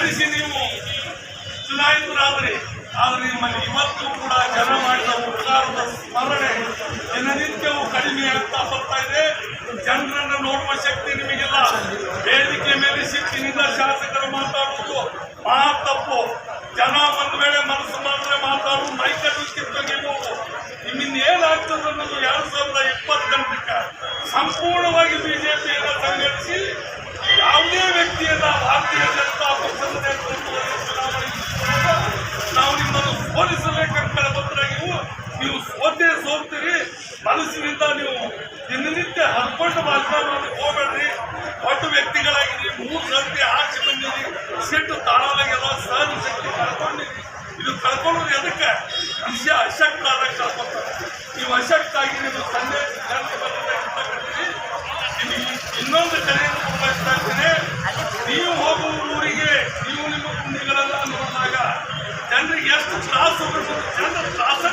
ಹರಿಸಿ ನೀವು. ಚುನಾಯಿತರಾದರೆ ಆದರೆ ನಿಮ್ಮಲ್ಲಿ ಇವತ್ತು ಕೂಡ ಜನ ಮಾಡಿದ ಉಪಕಾರದ ಸ್ಮರಣೆ, ದಿನನಿತ್ಯವೂ ಕಡಿಮೆ ಆಗ್ತಾ ಬರ್ತಾ ಇದೆ. ಜನರನ್ನು ನೋಡುವ ಶಕ್ತಿ ನಿಮಗೆಲ್ಲ. ವೇದಿಕೆ ಮೇಲೆ ಸಿಟ್ಟಿನಿಂದ ಶಾಸಕರು ಮಾತಾಡುವುದು ಮಹಾ ತಪ್ಪು. ಜನ ಒಂದು ವೇಳೆ ಮನಸ್ಸು ಮಾಡಿದ್ರೆ ಮಾತಾಡುವುದು ಮೈಕನ್ನು ಕಿತ್ತೊಗೆಯುವುದು ಏನಾಗ್ತದೆ ಅನ್ನೋದು ಎರಡು ಸಾವಿರದ ಇಪ್ಪತ್ತೆಂಟಕ್ಕೆ ಸಂಪೂರ್ಣವಾಗಿ ಬಿಜೆಪಿಯನ್ನು ಸಂಘಟಿಸಿ ಸೋತೆ ಸೋಲ್ತೀರಿ ಮನಸ್ಸಿನಿಂದ ನೀವು ದಿನನಿತ್ಯ ಹರ್ಕೊಂಡು ಮಾಡಕ್ಕೆ ಹೋಗ್ಬೇಡ್ರಿ. ಒಟ್ಟು ವ್ಯಕ್ತಿಗಳಾಗಿರಿ, ಮೂರು ಸರ್ತಿ ಆಚೆ ಬಂದಿರಿ, ಸಿಟ್ಟು ತಾಳಲಾಗೆಲ್ಲ ಸಹನ ಶಕ್ತಿ ಕಳ್ಕೊಂಡಿರಿ. ಇದು ಕಳ್ಕೊಳ್ಳೋದು ಎದಕ್ಕೆ? ವಿಷಯ ಅಶಕ್ತ ಕಳ್ಕೊತಾರೆ ನೀವು ಅಶಕ್ತ ಆಗಿ ನೀವು ತಂದೆ ಇನ್ನೊಂದು ಕರೆಯನ್ನು ಬಯಸ್ತಾ ಇದ್ದೇನೆ ನೀವು ಹೋಗುವ ಊರಿಗೆ, ನೀವು ನಿಮ್ಮ ಕುಂಡಿಗಳನ್ನ ನೋಡಿದಾಗ ಜನರಿಗೆ ಎಷ್ಟು ತ್ರಾಸ ಜನರ ತ್ರಾಸನ್ನು